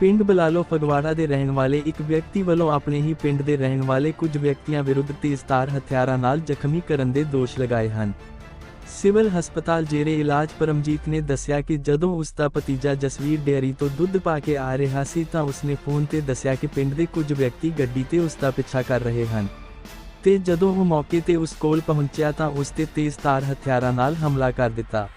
ਪਿੰਡ ਬਲਾਲੋ ਫਗਵਾੜਾ ਦੇ ਰਹਿਣ ਵਾਲੇ ਇੱਕ ਵਿਅਕਤੀ ਵੱਲੋਂ ਆਪਣੇ ਹੀ ਪਿੰਡ ਦੇ ਰਹਿਣ ਵਾਲੇ ਕੁਝ ਵਿਅਕਤੀਆਂ ਵਿਰੁੱਧ ਤੇਜ਼ਧਾਰ ਹਥਿਆਰਾਂ ਨਾਲ ਜ਼ਖਮੀ ਕਰਨ ਦੇ ਦੋਸ਼ ਲਗਾਏ ਹਨ। ਸਿਵਲ ਹਸਪਤਾਲ ਜੇਰੇ ਇਲਾਜ ਪਰਮਜੀਤ ਨੇ ਦੱਸਿਆ ਕਿ ਜਦੋਂ ਉਸ ਦਾ ਭਤੀਜਾ ਜਸਵੀਰ ਡੇਅਰੀ ਤੋਂ ਦੁੱਧ ਪਾ ਕੇ ਆ ਰਿਹਾ ਸੀ ਤਾਂ ਉਸਨੇ ਫੋਨ ਤੇ ਦੱਸਿਆ ਕਿ ਪਿੰਡ ਦੇ ਕੁਝ ਵਿਅਕਤੀ ਗੱਡੀ ਤੇ ਉਸ ਦਾ ਪਿੱਛਾ ਕਰ ਰਹੇ ਹਨ। ਤੇ ਜਦੋਂ ਉਹ ਮੌਕੇ ਤੇ ਉਸ ਕੋਲ ਪਹੁੰਚਿਆ ਤਾਂ ਉਸ ਤੇ ਤੇਜ਼ ਤਾਰ ਹਥਿਆਰਾਂ ਨਾਲ ਹਮਲਾ ਕਰ ਦਿੱਤਾ।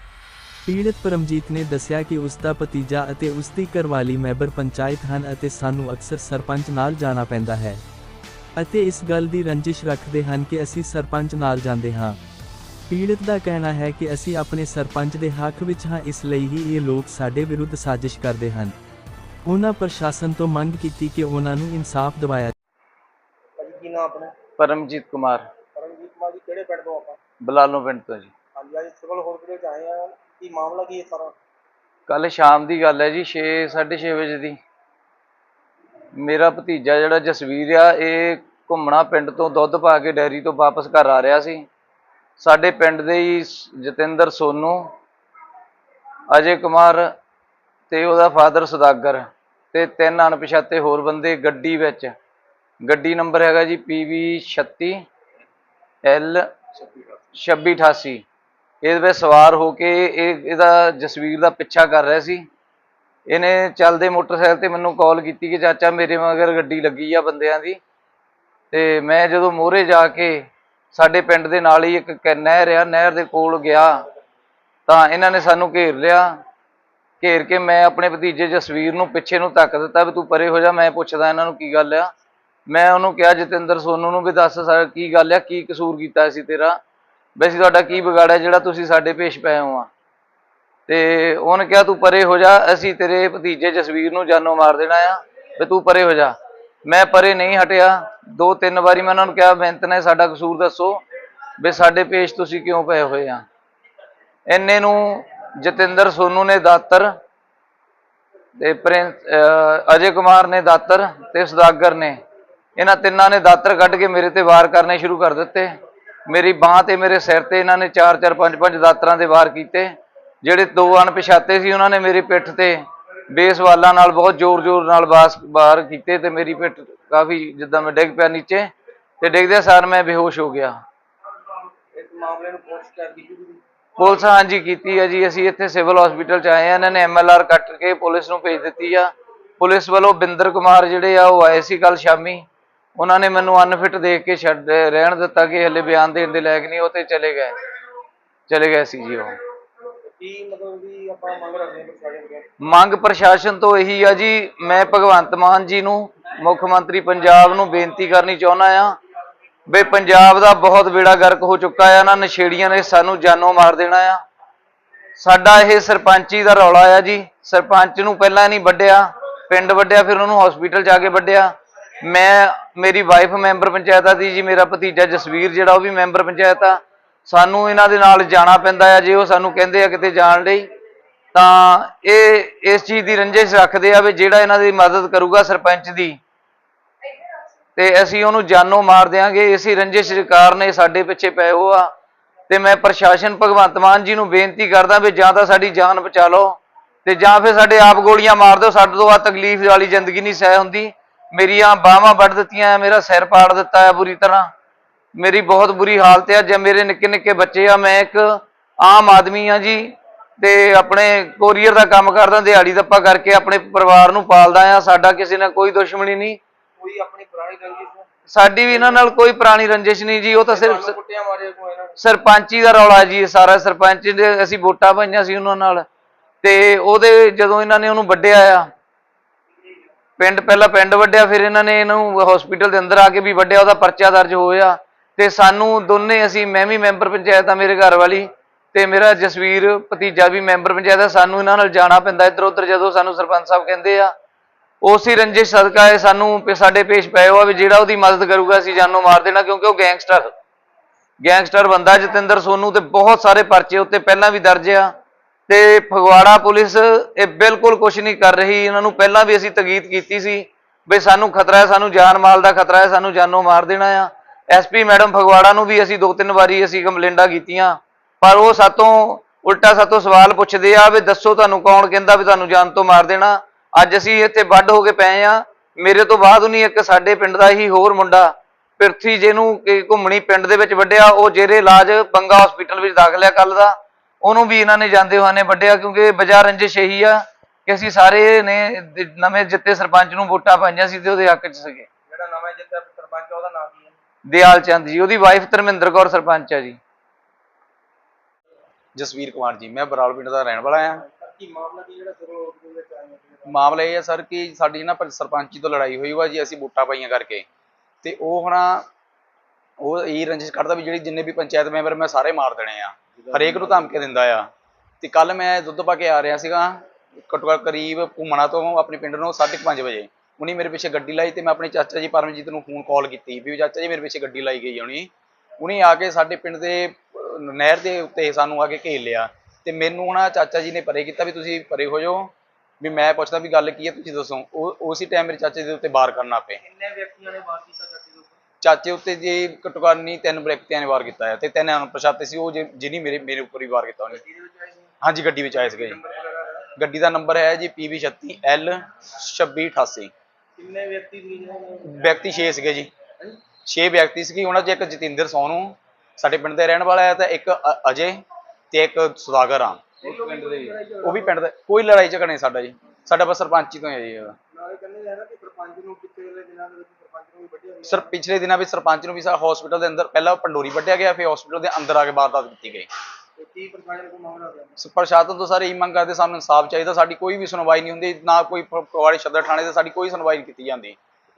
ਪੀੜਤ ਪਰਮਜੀਤ ਨੇ ਦੱਸਿਆ ਕਿ ਉਸ ਦਾ ਭਤੀਜਾ ਅਤੇ ਉਸ ਦੀ ਘਰਵਾਲੀ ਮੈਂਬਰ ਪੰਚਾਇਤ ਹਨ ਅਤੇ ਸਾਨੂੰ ਅਕਸਰ ਸਰਪੰਚ ਨਾਲ ਜਾਣਾ ਪੈਂਦਾ ਹੈ। ਅਤੇ ਇਸ ਗੱਲ ਦੀ ਰੰਜਿਸ਼ ਰੱਖਦੇ ਹਨ ਕਿ ਅਸੀਂ ਸਰਪੰਚ ਨਾਲ ਜਾਂਦੇ ਹਾਂ। ਪੀੜਤ ਦਾ ਕਹਿਣਾ ਹੈ ਕਿ ਅਸੀਂ ਆਪਣੇ ਸਰਪੰਚ ਦੇ ਹੱਕ ਵਿੱਚ ਹਾਂ ਇਸ ਲਈ ਹੀ ਇਹ ਲੋਕ ਸਾਡੇ ਵਿਰੁੱਧ ਸਾਜ਼ਿਸ਼ ਕਰਦੇ ਹਨ। ਉਹਨਾਂ ਪ੍ਰਸ਼ਾਸਨ ਤੋਂ ਮੰਗ ਕੀਤੀ ਕਿ ਉਹਨਾਂ ਨੂੰ ਇਨਸਾਫ ਦਿਵਾਇਆ ਭਾਜੀ ਕੀ ਨਾਮ ਆਪਣਾ? ਪਰਮਜੀਤ ਕੁਮਾਰ। ਪਰਮਜੀਤ ਕੁਮਾਰ ਜੀ ਕਿਹੜੇ ਪਿੰਡ ਤੋਂ ਆਪਾਂ? ਬਲਾਲੋ ਪਿੰਡ ਤੋਂ ਜੀ। ਹਾਂਜੀ ਅੱਜ ਸਿਵਲ ਹਸਪੀਟਲ ਚ ਆਏ ਆ। ਕੀ ਮਾਮਲਾ ਕੀ ਹੈ ਸਾਰਾ? ਕੱਲ ਸ਼ਾਮ ਦੀ ਗੱਲ ਹੈ ਜੀ 6 6:30 ਵਜੇ ਦੀ। ਮੇਰਾ ਭਤੀਜਾ ਜਿਹੜਾ ਜਸਵੀਰ ਆ ਇਹ ਘੁੰਮਣਾ ਪਿੰਡ ਤੋਂ ਦੁੱਧ ਪਾ ਕੇ ਡੈਰੀ ਤੋਂ ਵਾਪਸ ਘਰ ਆ ਰਿਹਾ ਸੀ। ਸਾਡੇ ਪਿੰਡ ਦੇ ਹੀ ਜਤਿੰਦਰ ਸੋਨੂ ਅਜੇ ਕੁਮਾਰ ਤੇ ਉਹਦਾ ਫਾਦਰ ਸੁਦਾਗਰ ਤੇ ਤਿੰਨ ਅਣਪਛਾਤੇ ਹੋਰ ਬੰਦੇ ਗੱਡੀ ਵਿੱਚ। ਗੱਡੀ ਨੰਬਰ ਹੈਗਾ ਜੀ PV 36 L 2688 ਇਹਦੇ ਵਿੱਚ ਸਵਾਰ ਹੋ ਕੇ ਇਹ, ਇਹਦਾ ਜਸਵੀਰ ਦਾ ਪਿੱਛਾ ਕਰ ਰਿਹਾ ਸੀ। ਇਹਨੇ ਚੱਲਦੇ ਮੋਟਰਸਾਈਕਲ ਤੇ ਮੈਨੂੰ ਕਾਲ ਕੀਤੀ ਕਿ ਚਾਚਾ ਮੇਰੇ ਮਗਰ ਗੱਡੀ ਲੱਗੀ ਆ ਬੰਦਿਆਂ ਦੀ। ਤੇ ਮੈਂ ਜਦੋਂ ਮੋਹਰੇ ਜਾ ਕੇ ਸਾਡੇ ਪਿੰਡ ਦੇ ਨਾਲ ਹੀ ਇੱਕ ਕ- ਨਹਿਰ ਆ, ਨਹਿਰ ਦੇ ਕੋਲ ਗਿਆ ਤਾਂ ਇਹਨਾਂ ਨੇ ਸਾਨੂੰ ਘੇਰ ਲਿਆ। ਘੇਰ ਕੇ ਮੈਂ ਆਪਣੇ ਭਤੀਜੇ ਜਸਵੀਰ ਨੂੰ ਪਿੱਛੇ ਨੂੰ ਧੱਕ ਦਿੱਤਾ ਵੀ ਤੂੰ ਪਰੇ ਹੋ ਜਾ, ਮੈਂ ਪੁੱਛਦਾ ਇਹਨਾਂ ਨੂੰ ਕੀ ਗੱਲ ਆ। ਮੈਂ ਉਹਨੂੰ ਕਿਹਾ, ਜਤਿੰਦਰ ਸੋਨੂ ਨੂੰ ਵੀ ਦੱਸ ਸਰ ਕੀ ਗੱਲ ਆ, ਕੀ ਕਸੂਰ ਕੀਤਾ ਸੀ ਤੇਰਾ? ਵੈਸੇ ਤੁਹਾਡਾ ਕੀ ਵਿਗਾੜਿਆ ਜਿਹੜਾ ਤੁਸੀਂ ਸਾਡੇ ਪੇਸ਼ ਪਏ ਹੋ ਆ। ਤੇ ਉਹਨੇ ਕਿਹਾ, ਤੂੰ ਪਰੇ ਹੋ ਜਾ, ਅਸੀਂ ਤੇਰੇ ਭਤੀਜੇ ਜਸਵੀਰ ਨੂੰ ਜਾਨੋਂ ਮਾਰ ਦੇਣਾ ਆ, ਵੀ ਤੂੰ ਪਰੇ ਹੋ ਜਾ। ਮੈਂ ਪਰੇ ਨਹੀਂ ਹਟਿਆ। ਦੋ ਤਿੰਨ ਵਾਰੀ ਮੈਂ ਉਹਨਾਂ ਨੂੰ ਕਿਹਾ ਬੇਨਤ ਨੇ ਸਾਡਾ ਕਸੂਰ ਦੱਸੋ ਵੀ ਸਾਡੇ ਪੇਸ਼ ਤੁਸੀਂ ਕਿਉਂ ਪਏ ਹੋਏ ਆ? ਇੰਨੇ ਨੂੰ ਜਤਿੰਦਰ ਸੋਨੂ ਨੇ ਦਾਤਰ ਤੇ ਪ੍ਰਿੰਸ ਅਜੇ ਕੁਮਾਰ ਨੇ ਦਾਤਰ ਤੇ ਸੁਦਾਗਰ ਨੇ। ਇਹਨਾਂ ਤਿੰਨਾਂ ਨੇ ਦਾਤਰ ਕੱਢ ਕੇ ਮੇਰੇ ਤੇ ਵਾਰ ਕਰਨੇ ਸ਼ੁਰੂ ਕਰ ਦਿੱਤੇ। ਮੇਰੀ ਬਾਹ ਤੇ ਮੇਰੇ ਸਿਰ ਤੇ ਇਹਨਾਂ ਨੇ 4-4 5-5 ਦਾਤਰਾਂ ਦੇ ਵਾਰ ਕੀਤੇ। ਜਿਹੜੇ ਦੋ ਅਣਪਛਾਤੇ ਸੀ ਉਹਨਾਂ ਨੇ ਮੇਰੀ ਪਿੱਠ ਤੇ ਬੇਸ ਵਾਲਾਂ ਨਾਲ ਬਹੁਤ ਜ਼ੋਰ-ਜ਼ੋਰ ਨਾਲ ਬਾਸ ਵਾਰ ਕੀਤੇ ਤੇ ਮੇਰੀ ਪਿੱਠ ਕਾਫੀ ਜਿੱਦਾਂ ਮੈਂ ਡਿੱਗ ਪਿਆ ਨੀਚੇ ਤੇ ਡਿੱਗਦੇ ਸਾਰ ਮੈਂ ਬੇਹੋਸ਼ ਹੋ ਗਿਆ। ਇਸ ਮਾਮਲੇ ਨੂੰ ਪੁਲਿਸ ਕਰ ਪੁਲਿਸ ਹਾਂਜੀ ਕੀਤੀ ਹੈ ਜੀ। ਅਸੀਂ ਇੱਥੇ ਸਿਵਲ ਹਸਪੀਟਲ ਚ ਆਏ ਆ। ਇਹਨਾਂ ਨੇ ਐਮਐਲਆਰ ਕੱਟ ਕੇ ਪੁਲਿਸ ਨੂੰ ਭੇਜ ਦਿੱਤੀ ਆ। ਪੁਲਿਸ ਵੱਲੋਂ ਬਿੰਦਰ ਕੁਮਾਰ ਜਿਹੜੇ ਆ ਉਹ ਆਏ ਸੀ ਕੱਲ ਸ਼ਾਮੀ। ਉਹਨਾਂ ਨੇ ਮੈਨੂੰ ਅਨਫਿਟ ਦੇਖ ਕੇ ਛੱਡ ਰਹਿਣ ਦਿੱਤਾ ਕਿ ਹਲੇ ਬਿਆਨ ਦੇਣ ਦੇ ਲਾਇਕ ਨਹੀਂ ਉਹ ਤੇ ਚਲੇ ਗਏ। ਚਲੇ ਗਏ ਸੀ ਜੀ ਉਹ। ਕੀ ਮਤਲਬ ਵੀ ਆਪਾਂ ਮੰਗ ਰੱਖਦੇ ਹਾਂ ਪ੍ਰਸ਼ਾਸਨ ਕੋਲ ਮੰਗ ਪ੍ਰਸ਼ਾਸਨ ਤੋਂ ਇਹੀ ਆ ਜੀ ਮੈਂ ਭਗਵੰਤ ਮਾਨ ਜੀ ਨੂੰ ਮੁੱਖ ਮੰਤਰੀ ਪੰਜਾਬ ਨੂੰ ਬੇਨਤੀ ਕਰਨੀ ਚਾਹੁੰਦਾ ਆ ਵੀ ਪੰਜਾਬ ਦਾ ਬਹੁਤ ਬੇੜਾ ਗਰਕ ਹੋ ਚੁੱਕਾ ਆ ਨਾ ਨਸ਼ੇੜੀਆਂ ਨੇ ਸਾਨੂੰ ਜਾਨੋਂ ਮਾਰ ਦੇਣਾ ਆ। ਸਾਡਾ ਇਹ ਸਰਪੰਚੀ ਦਾ ਰੌਲਾ ਆ ਜੀ ਸਰਪੰਚ ਨੂੰ ਪਹਿਲਾਂ ਨਹੀਂ ਵੱਢਿਆ ਪਿੰਡ ਵੱਢਿਆ ਫਿਰ ਉਹਨੂੰ ਹਸਪੀਟਲ ਜਾ ਕੇ ਵੱਢਿਆ। ਮੈਂ ਮੇਰੀ ਵਾਈਫ ਮੈਂਬਰ ਪੰਚਾਇਤ ਆ ਦੀ ਜੀ ਮੇਰਾ ਭਤੀਜਾ ਜਸਵੀਰ, ਜਿਹੜਾ ਉਹ ਵੀ ਮੈਂਬਰ ਪੰਚਾਇਤ ਆ। ਸਾਨੂੰ ਇਹਨਾਂ ਦੇ ਨਾਲ ਜਾਣਾ ਪੈਂਦਾ ਆ, ਜੇ ਉਹ ਸਾਨੂੰ ਕਹਿੰਦੇ ਆ ਕਿਤੇ ਜਾਣ ਲਈ, ਤਾਂ ਇਹ ਇਸ ਚੀਜ਼ ਦੀ ਰੰਜਿਸ਼ ਰੱਖਦੇ ਆ ਵੀ ਜਿਹੜਾ ਇਹਨਾਂ ਦੀ ਮਦਦ ਕਰੂਗਾ ਸਰਪੰਚ ਦੀ। ਤੇ ਅਸੀਂ ਉਹਨੂੰ ਜਾਨੋਂ ਮਾਰ ਦਿਆਂਗੇ, ਇਸੇ ਰੰਜਿਸ਼ ਕਾਰਨ ਇਹ ਸਾਡੇ ਪਿੱਛੇ ਪਏ ਹੋ ਆ। ਤੇ ਮੈਂ ਪ੍ਰਸ਼ਾਸਨ ਭਗਵੰਤ ਮਾਨ ਜੀ ਨੂੰ ਬੇਨਤੀ ਕਰਦਾ ਵੀ ਜਾਂ ਤਾਂ ਸਾਡੀ ਜਾਨ ਬਚਾ ਲਓ, ਤੇ ਜਾਂ ਫਿਰ ਸਾਡੇ ਆਪ ਗੋਲੀਆਂ ਮਾਰ ਦਿਓ, ਸਾਡੇ ਤੋਂ ਆ ਤਕਲੀਫ ਵਾਲੀ ਜ਼ਿੰਦਗੀ ਨਹੀਂ ਸਹਿ ਹੁੰਦੀ। ਮੇਰੀਆਂ ਬਾਹਾਂ ਵੱਢ ਦਿੱਤੀਆਂ ਮੇਰਾ ਸਿਰ ਪਾੜ ਦਿੱਤਾ ਹੈ ਬੁਰੀ ਤਰ੍ਹਾਂ। ਮੇਰੀ ਬਹੁਤ ਬੁਰੀ ਹਾਲਤ ਹੈ ਜੇ ਮੇਰੇ ਨਿੱਕੇ ਨਿੱਕੇ ਬੱਚੇ ਆ ਮੈਂ ਇੱਕ ਆਮ ਆਦਮੀ ਆ ਜੀ ਤੇ ਆਪਣੇ ਕੋਰੀਅਰ ਦਾ ਕੰਮ ਕਰਦਾ ਦਿਹਾੜੀ ਦੱਪਾ ਕਰਕੇ ਆਪਣੇ ਪਰਿਵਾਰ ਨੂੰ ਪਾਲਦਾ ਆ ਸਾਡਾ ਕਿਸੇ ਨਾਲ ਕੋਈ ਦੁਸ਼ਮਣੀ ਨਹੀਂ। ਕੋਈ ਆਪਣੀ ਪੁਰਾਣੀ ਰੰਜਿਸ਼ ਸਾਡੀ ਵੀ ਇਹਨਾਂ ਨਾਲ ਕੋਈ ਪੁਰਾਣੀ ਰੰਜਿਸ਼ ਨਹੀਂ ਜੀ ਉਹ ਤਾਂ ਸਿਰਫ ਸਰਪੰਚੀ ਦਾ ਰੌਲਾ ਜੀ ਸਾਰਾ ਸਰਪੰਚ ਦੇ ਅਸੀਂ ਵੋਟਾਂ ਪਾਈਆਂ ਸੀ ਉਹਨਾਂ ਨਾਲ। ਤੇ ਉਹਦੇ ਜਦੋਂ ਇਹਨਾਂ ਨੇ ਉਹਨੂੰ ਵੱਢਿਆ ਆ ਪਿੰਡ ਪਹਿਲਾਂ ਪਿੰਡ ਵੱਢਿਆ ਫਿਰ ਇਹਨਾਂ ਨੇ ਇਹਨੂੰ ਹਸਪੀਟਲ ਦੇ ਅੰਦਰ ਆ ਕੇ ਵੀ ਵੱਢਿਆ ਉਹਦਾ ਪਰਚਾ ਦਰਜ ਹੋਇਆ। ਤੇ ਸਾਨੂੰ ਦੋਨੇ ਅਸੀਂ, ਮੈਂ ਵੀ ਮੈਂਬਰ ਪੰਚਾਇਤ ਆ ਮੇਰੇ ਘਰ ਵਾਲੀ, ਤੇ ਮੇਰਾ ਜਸਵੀਰ ਭਤੀਜਾ ਵੀ ਮੈਂਬਰ ਪੰਚਾਇਤ ਆ, ਸਾਨੂੰ ਇਹਨਾਂ ਨਾਲ ਜਾਣਾ ਪੈਂਦਾ ਇੱਧਰ ਉੱਧਰ ਜਦੋਂ ਸਾਨੂੰ ਸਰਪੰਚ ਸਾਹਿਬ ਕਹਿੰਦੇ ਆ। ਉਸੇ ਰੰਜਿਸ਼ ਸਦਕਾ ਇਹ ਸਾਨੂੰ ਸਾਡੇ ਪੇਸ਼ ਪਏ ਹੋ ਵੀ ਜਿਹੜਾ ਉਹਦੀ ਮਦਦ ਕਰੂਗਾ, ਅਸੀਂ ਜਾਨੋਂ ਮਾਰ ਦੇਣਾ, ਕਿਉਂਕਿ ਉਹ ਗੈਂਗਸਟਰ। ਗੈਂਗਸਟਰ ਬੰਦਾ ਜਤਿੰਦਰ ਸੋਨੂ ਤੇ ਬਹੁਤ ਸਾਰੇ ਪਰਚੇ ਉੱਤੇ ਪਹਿਲਾਂ ਵੀ ਦਰਜ ਆ। ਤੇ ਫਗਵਾੜਾ ਪੁਲਿਸ ਇਹ ਬਿਲਕੁਲ ਕੁਝ ਨਹੀਂ ਕਰ ਰਹੀ। ਇਹਨਾਂ ਨੂੰ ਪਹਿਲਾਂ ਵੀ ਅਸੀਂ ਤਗੀਦ ਕੀਤੀ ਸੀ ਵੀ ਸਾਨੂੰ ਖਤਰਾ ਹੈ, ਸਾਨੂੰ ਜਾਨ ਮਾਲ ਦਾ ਖਤਰਾ ਹੈ, ਸਾਨੂੰ ਜਾਨੋਂ ਮਾਰ ਦੇਣਾ ਆ। ਐਸਪੀ ਮੈਡਮ ਫਗਵਾੜਾ ਨੂੰ ਵੀ ਅਸੀਂ ਦੋ ਤਿੰਨ ਵਾਰੀ ਅਸੀਂ ਕੰਪਲੇਂਟਾਂ ਕੀਤੀਆਂ। ਪਰ ਉਹ ਸਾਤੋਂ ਉਲਟਾ ਸਾਤੋਂ ਸਵਾਲ ਪੁੱਛਦੇ ਆ ਵੀ ਦੱਸੋ ਤੁਹਾਨੂੰ ਕੌਣ ਕਹਿੰਦਾ ਵੀ ਤੁਹਾਨੂੰ ਜਾਨ ਤੋਂ ਮਾਰ ਦੇਣਾ। ਅੱਜ ਅਸੀਂ ਇੱਥੇ ਵੱਡ ਹੋ ਕੇ ਪਏ ਆ। ਮੇਰੇ ਤੋਂ ਬਾਅਦ ਉਹਨੀ ਇੱਕ ਸਾਡੇ ਪਿੰਡ ਦਾ ਹੀ ਹੋਰ ਮੁੰਡਾ ਪਿਰਥੀ ਜਿਹਨੂੰ ਕਿ ਘੁੰਮਣੀ ਪਿੰਡ ਦੇ ਵਿੱਚ ਵੱਡਿਆ ਉਹ ਜਿਹੜੇ ਇਲਾਜ ਬੰਗਾ ਹਸਪੀਟਲ ਵਿੱਚ ਦਾਖਲ ਹੈ ਕੱਲ ਦਾ। ਉਹਨੂੰ ਵੀ ਇਹਨਾਂ ਨੇ ਜਾਂਦੇ ਹੋਏ ਨੇ ਵੱਡਿਆ ਕਿਉਂਕਿ ਬਾਜ਼ਾਰ ਰੰਜਿਸ਼ ਇਹੀ ਆ ਕਿ ਅਸੀਂ ਸਾਰੇ ਨੇ ਨਵੇਂ ਜਿੱਤੇ ਸਰਪੰਚ ਨੂੰ ਵੋਟਾਂ ਪਾਈਆਂ ਸੀ ਤੇ ਉਹਦੇ ਹੱਕ 'ਚ ਸੀਗੇ। ਜਿਹੜਾ ਨਵਾਂ ਜਿੱਤਿਆ ਸਰਪੰਚ ਆ, ਉਹਦਾ ਨਾਮ ਕੀ ਹੈ ਦਿਆਲ ਚੰਦ ਜੀ ਉਹਦੀ ਵਾਈਫ ਧਰਮਿੰਦਰ ਕੌਰ ਸਰਪੰਚ ਹੈ ਜੀ। ਜਸਵੀਰ ਕੁਮਾਰ ਜੀ ਮੈਂ ਬਰਾਲ ਪਿੰਡ ਦਾ ਰਹਿਣ ਵਾਲਾ ਆ ਮਾਮਲਾ ਇਹ ਹੈ ਸਰ ਕਿ ਸਾਡੀ ਨਾ ਸਰਪੰਚੀ ਤੋਂ ਲੜਾਈ ਹੋਈ ਵਾ ਜੀ ਅਸੀਂ ਵੋਟਾਂ ਪਾਈਆਂ ਕਰਕੇ। ਤੇ ਉਹ ਹੁਣ ਉਹ ਇਹ ਰੰਜਿਸ਼ ਕਰਦਾ ਵੀ ਜਿਹੜੀ ਜਿੰਨੇ ਵੀ ਪੰਚਾਇਤ ਮੈਂਬਰ ਮੈਂ ਸਾਰੇ ਮਾਰ ਦੇਣੇ ਆ। ਹਰੇਕ ਨੂੰ ਧਮਕੀ ਦਿੰਦਾ ਆ। ਤੇ ਕੱਲ ਮੈਂ ਦੁੱਧ ਪਾ ਕੇ ਆ ਰਿਹਾ ਸੀਗਾ ਘੱਟੋ ਘੱਟ ਕਰੀਬ ਘੁੰਮਣਾ ਤੋਂ ਆਪਣੇ ਪਿੰਡ ਨੂੰ 5:30 ਵਜੇ। ਉਹਨੇ ਮੇਰੇ ਪਿੱਛੇ ਗੱਡੀ ਲਾਈ ਤੇ ਮੈਂ ਆਪਣੇ ਚਾਚਾ ਜੀ ਪਰਮਜੀਤ ਨੂੰ ਫੋਨ ਕਾਲ ਕੀਤੀ ਵੀ ਚਾਚਾ ਜੀ ਮੇਰੇ ਪਿੱਛੇ ਗੱਡੀ ਲਾਈ ਗਈ ਹੋਣੀ ਉਹਨੇ। ਆ ਕੇ ਸਾਡੇ ਪਿੰਡ ਦੇ ਨਹਿਰ ਦੇ ਉੱਤੇ ਸਾਨੂੰ ਆ ਕੇ ਘੇਰ ਲਿਆ। ਤੇ ਮੈਨੂੰ ਹੁਣ ਚਾਚਾ ਜੀ ਨੇ ਪਰੇ ਕੀਤਾ ਵੀ ਤੁਸੀਂ ਪਰੇ ਹੋ ਜਾਓ। ਵੀ ਮੈਂ ਪੁੱਛਦਾ ਵੀ ਗੱਲ ਕੀ ਹੈ ਤੁਸੀਂ ਦੱਸੋ। ਉਹ ਉਸੇ ਟਾਈਮ ਮੇਰੇ ਚਾਚੇ ਦੇ ਉੱਤੇ ਵਾਰ ਕਰਨਾ ਪਏ। ਕਿੰਨੇ ਵਿਅਕਤੀਆਂ ਨੇ ਵਾਰ ਕੀਤਾ? ਚਾਚੇ ਦੇ ਉੱਤੇ ਜੀ ਨਹੀਂ ਤਿੰਨ ਵਿਅਕਤੀਆਂ ਨੇ ਵਾਰ ਕੀਤਾ ਹੈ। ਤੇ ਤਿੰਨ ਅਣਪਛਾਤੇ ਸੀ ਉਹ ਜਿਹਨੀ ਮੇਰੇ ਮੇਰੇ ਉੱਪਰ ਹੀ ਵਾਰ ਕੀਤਾ ਉਹਨੇ। ਹਾਂਜੀ ਗੱਡੀ ਵਿੱਚ ਆਏ ਸੀਗੇ ਜੀ। ਗੱਡੀ ਦਾ ਨੰਬਰ ਹੈ ਜੀ PB36 L 2688 ਕਿੰਨੇ ਵਿਅਕਤੀ ਸੀ ਵਿਅਕਤੀ 6 ਸੀਗੇ ਜੀ। 6 ਵਿਅਕਤੀ ਸੀਗੇ ਉਹਨਾਂ 'ਚ ਇੱਕ ਜਤਿੰਦਰ ਸੋਨੂ ਸਾਡੇ ਪਿੰਡ ਦੇ ਰਹਿਣ ਵਾਲਾ ਹੈ ਤੇ ਇੱਕ ਅਜੇ ਤੇ ਇੱਕ ਸੁਦਾਗਰ ਆ। ਉਹ ਵੀ ਪਿੰਡ ਦਾ ਕੋਈ ਲੜਾਈ ਝਗੜਾ ਨਹੀਂ ਸਾਡਾ ਜੀ। ਸਾਡਾ ਬਸ ਸਰਪੰਚੀ ਤੋਂ ਹੈ ਜੀ। ਨਾਲੇ ਕਹਿੰਦੇ ਹੈ ਨਾ ਕਿ ਸਰਪੰਚ ਨੂੰ ਪਿਛਲੇ ਦਿਨਾਂ ਦੇ ਵਿੱਚ ਵੀ ਸਰ ਪਿਛਲੇ ਦਿਨਾਂ ਵਿੱਚ ਸਰਪੰਚ ਨੂੰ ਵੀ ਸਾ ਹਸਪੀਟਲ ਦੇ ਅੰਦਰ ਪਹਿਲਾਂ ਪੰਡੋਰੀ ਵੱਢਿਆ ਗਿਆ ਫਿਰ ਹਸਪੀਟਲ ਦੇ ਅੰਦਰ ਆ ਕੇ ਵਾਰਦਾਤ ਕੀਤੀ ਗਈ। ਕੀ ਪ੍ਰਸ਼ਾਸਨ ਕੋਲ ਮਾਮਲਾ ਹੋਇਆ? ਸ- ਪ੍ਰਸ਼ਾਸਨ ਤੋਂ ਸਾਰੇ ਇਹੀ ਮੰਗ ਕਰਦੇ ਸਾਨੂੰ ਇਨਸਾਫ ਚਾਹੀਦਾ ਸਾਡੀ ਕੋਈ ਵੀ ਸੁਣਵਾਈ ਨਹੀਂ ਹੁੰਦੀ ਨਾ ਕੋਈ ਪਵਾੜੀ ਸ਼ਬਦ ਥਾਣੇ ਤੇ ਸਾਡੀ ਕੋਈ ਸੁਣਵਾਈ ਨਹੀਂ ਕੀਤੀ ਜਾਂਦੀ।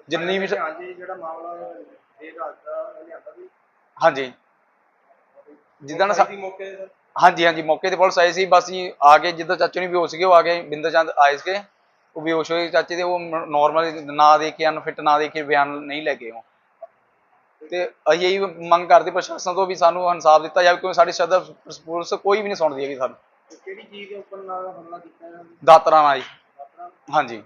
ਜਿੰਨੀ ਵੀ ਹਾਂਜੀ ਜਿਹੜਾ ਮਾਮਲਾ ਇਹ ਰਾਜਦਾ ਲਿਆਂਦਾ ਵੀ ਹਾਂਜੀ। ਸਰ ਹਾਂਜੀ ਹਾਂਜੀ ਮੌਕੇ ਤੇ ਪੁਲਿਸ ਆਈ ਸੀ ਬਸ ਜੀ ਆ ਕੇ ਜਿੱਦਾਂ ਚਾਚੇ ਨੂੰ ਬੇਹੋਸ਼ ਸੀਗੇ ਉਹ ਆ ਗਏ ਬਿੰਦਰ ਚੰਦ ਆਏ ਸੀਗੇ। ਉਹ ਬੇਹੋਸ਼ ਹੋਏ ਚਾਚੇ ਦੇ ਉਹ ਨਾਰਮਲ ਨਾ ਦੇ ਕੇ ਅਨਫਿਟ ਨਾ ਦੇ ਕੇ ਬਿਆਨ ਨਹੀਂ ਲੈ ਕੇ ਉਹ ਤੇ ਅਸੀਂ ਇਹੀ ਮੰਗ ਕਰਦੇ ਪ੍ਰਸ਼ਾਸਨ ਤੋਂ ਵੀ ਸਾਨੂੰ ਇਨਸਾਫ ਦਿੱਤਾ ਜਾਵੇ ਕਿਉਂਕਿ ਸਾਡੀ ਸ਼ਰਧਾ ਪੁਲਿਸ ਕੋਈ ਵੀ ਨਹੀਂ ਸੁਣਦੀ ਹੈਗੀ ਸਾਨੂੰ। ਕਿਹੜੀ ਚੀਜ਼ ਦੇ ਉੱਪਰ ਨਾਲ ਹਮਲਾ ਕੀਤਾ ਦਾਤਰਾ ਨਾਲ ਜੀ ਹਾਂਜੀ।